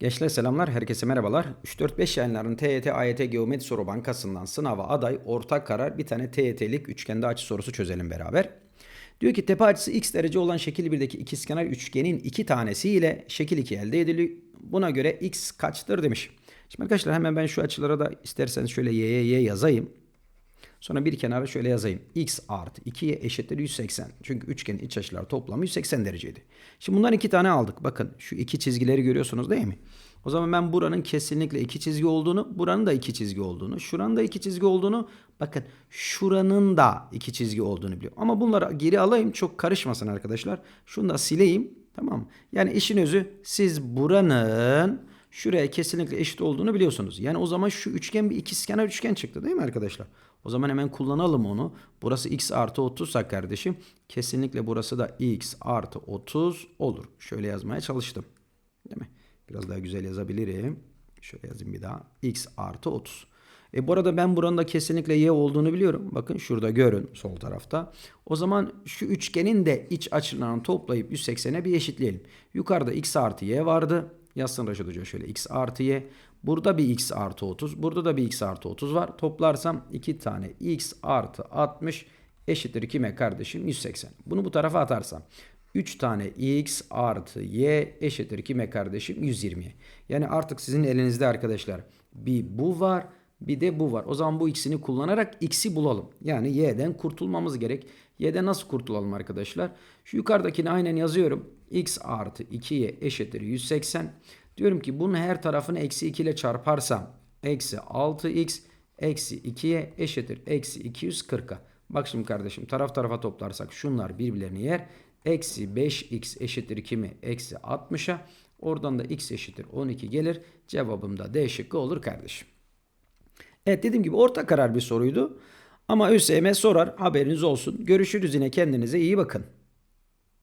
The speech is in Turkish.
Gençler selamlar, herkese merhabalar. 3-4-5 yayınların TYT AYT Geometri Soru Bankası'ndan sınava aday ortak karar bir tane TYT'lik üçgende açı sorusu çözelim beraber. Diyor ki tepe açısı x derece olan şekil 1'deki ikizkenar üçgenin iki tanesiyle şekil 2 elde ediliyor. Buna göre x kaçtır demiş. Şimdi arkadaşlar hemen ben şu açılara da isterseniz şöyle y'ye y yazayım. Sonra bir kenara şöyle yazayım. x artı 2'ye eşittir 180. Çünkü üçgenin iç açılar toplamı 180 dereceydi. Şimdi bundan iki tane aldık. Bakın şu iki çizgileri görüyorsunuz değil mi? O zaman ben buranın kesinlikle iki çizgi olduğunu, buranın da iki çizgi olduğunu, şuranın da iki çizgi olduğunu, bakın şuranın da iki çizgi olduğunu biliyorum. Ama bunları geri alayım çok karışmasın arkadaşlar. Şunu da sileyim. Tamam mı? Yani işin özü siz buranın şuraya kesinlikle eşit olduğunu biliyorsunuz. Yani o zaman şu üçgen bir ikizkenar üçgen çıktı değil mi arkadaşlar? O zaman hemen kullanalım onu. Burası x artı 30 sa kardeşim. Kesinlikle burası da x artı 30 olur. Şöyle yazmaya çalıştım. Değil mi? Biraz daha güzel yazabilirim. Şöyle yazayım bir daha. x artı 30. E bu arada ben buranın da kesinlikle y olduğunu biliyorum. Bakın şurada görün sol tarafta. O zaman şu üçgenin de iç açılarını toplayıp 180'e bir eşitleyelim. Yukarıda x artı y vardı. Yazsın Raşit Hoca şöyle x artı y. Burada bir x artı 30. Burada da bir x artı 30 var. Toplarsam 2 tane x artı 60 eşittir kime kardeşim? 180. Bunu bu tarafa atarsam 3 tane x artı y eşittir kime kardeşim? 120'ye. Yani artık sizin elinizde arkadaşlar bir bu var bir de bu var. O zaman bu ikisini kullanarak x'i bulalım. Yani y'den kurtulmamız gerek. Y'den nasıl kurtulalım arkadaşlar? Şu yukarıdakini aynen yazıyorum. x artı 2y eşittir 180. Diyorum ki bunun her tarafını eksi 2 ile çarparsam eksi 6x eksi 2'ye eşittir eksi 240'a. Bak şimdi kardeşim taraf tarafa toplarsak şunlar birbirlerini yer. Eksi 5x eşittir kimi? Eksi 60'a. Oradan da x eşittir 12 gelir. Cevabım da D şıkkı olur kardeşim. Evet dediğim gibi orta karar bir soruydu. Ama ÖSYM sorar haberiniz olsun. Görüşürüz yine kendinize iyi bakın.